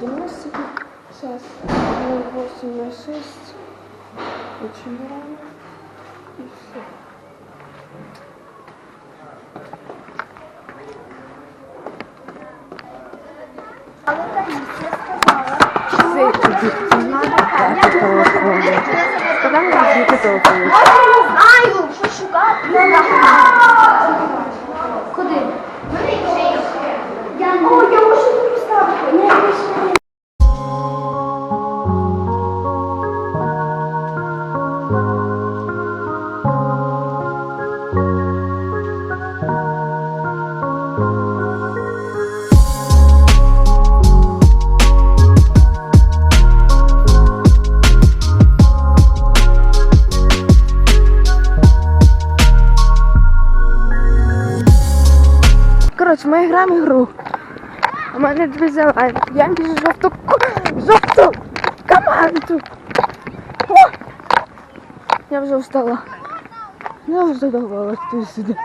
90, сейчас 08 на 6, очень рано, и все. А вот Алисия сказала, что это диктина, как этого помню. Когда мы будем этого помнить? Я не знаю, что шукать. Ми граємо гру. У мене дві зелені. Я біжу жовту жовту команду. О! Я вже встала. Я вже давала тут сюди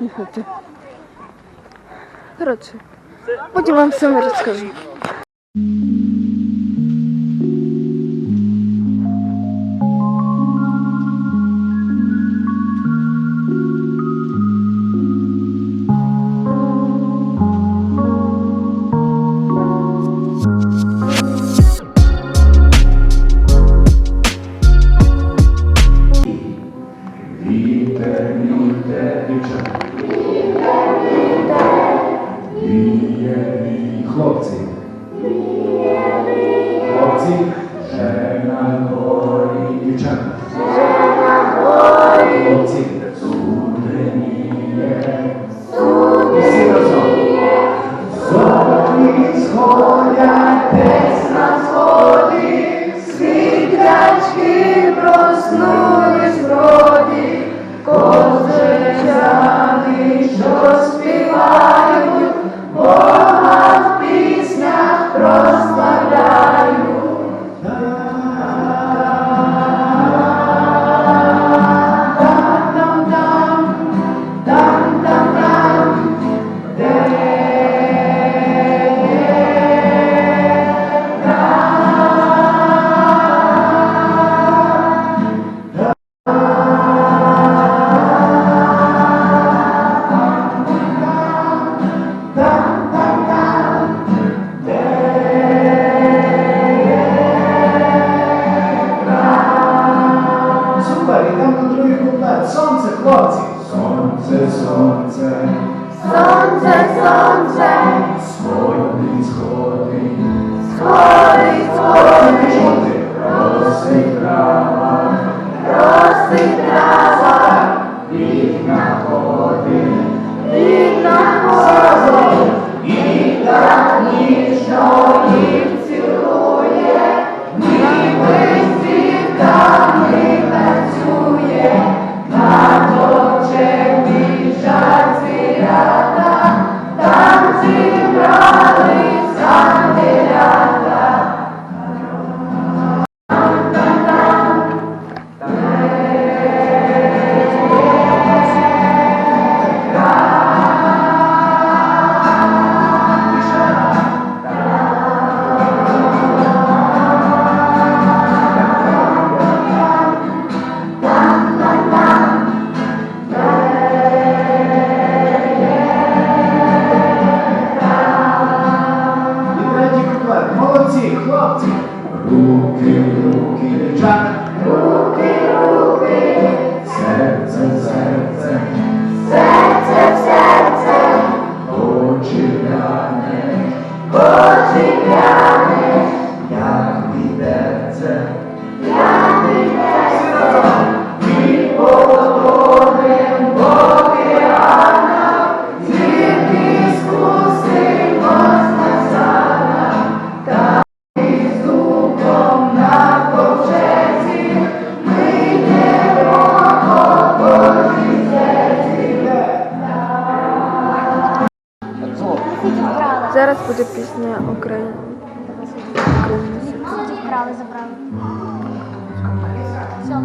їхати. Коротше, потім вам все розкажу. Хлопці. Хлопці, вже на горі, дівчата. Хлопці, суденіє. Всі разом. Зорі сходять десь на сході, Супер, йдемо на другий куплет. Сонце, хлопці. Сонце, сонце. Сонце, сонце, Сходи, сходи. Сходи, сходи. Чути? Просить трава. просить трава, Молодці, хлопці. Руки, руки, дівчата. Руки, буде пісня України. Забрали, забрали. Все.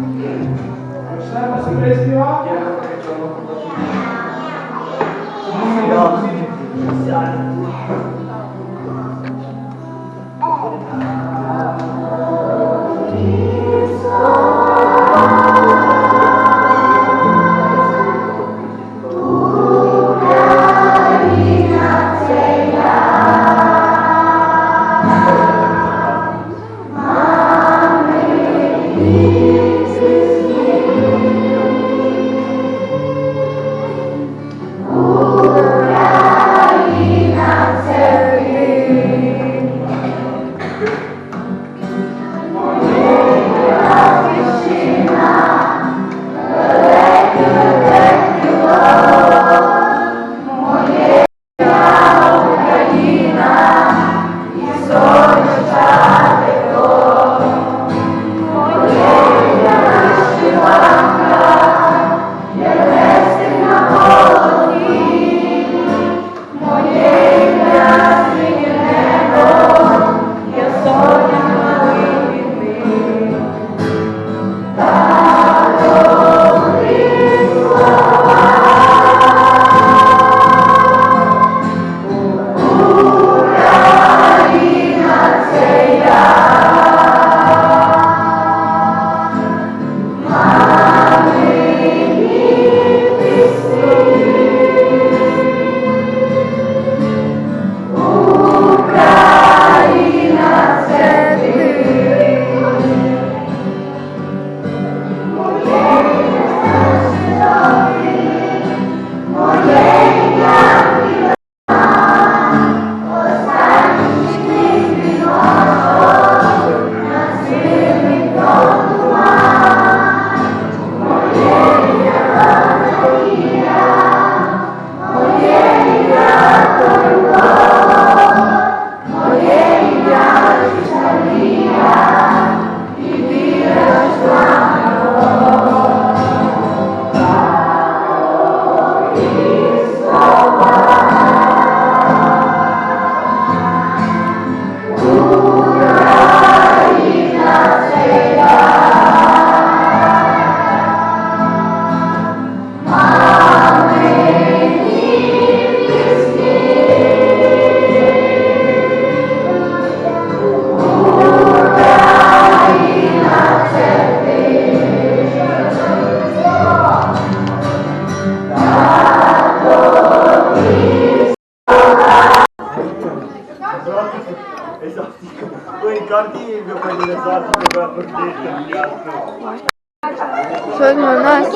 Сегодня у нас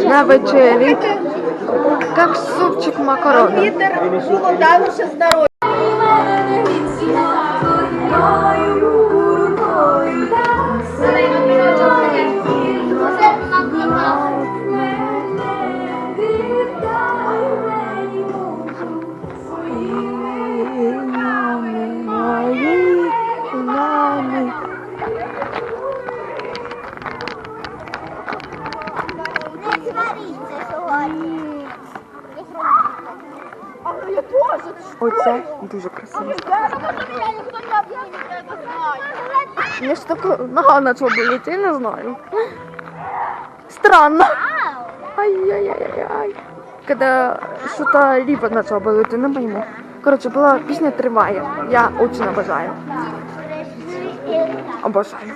на вечері. Как супчик макарони. Оце дуже красиво. Я ж так нога на чого болить, не знаю. Странно. Ай-яй-яй-яй. Когда что-то либо начало болеть, не пойму. Короче, була пісня триває. Я очень обожаю. Обожаю.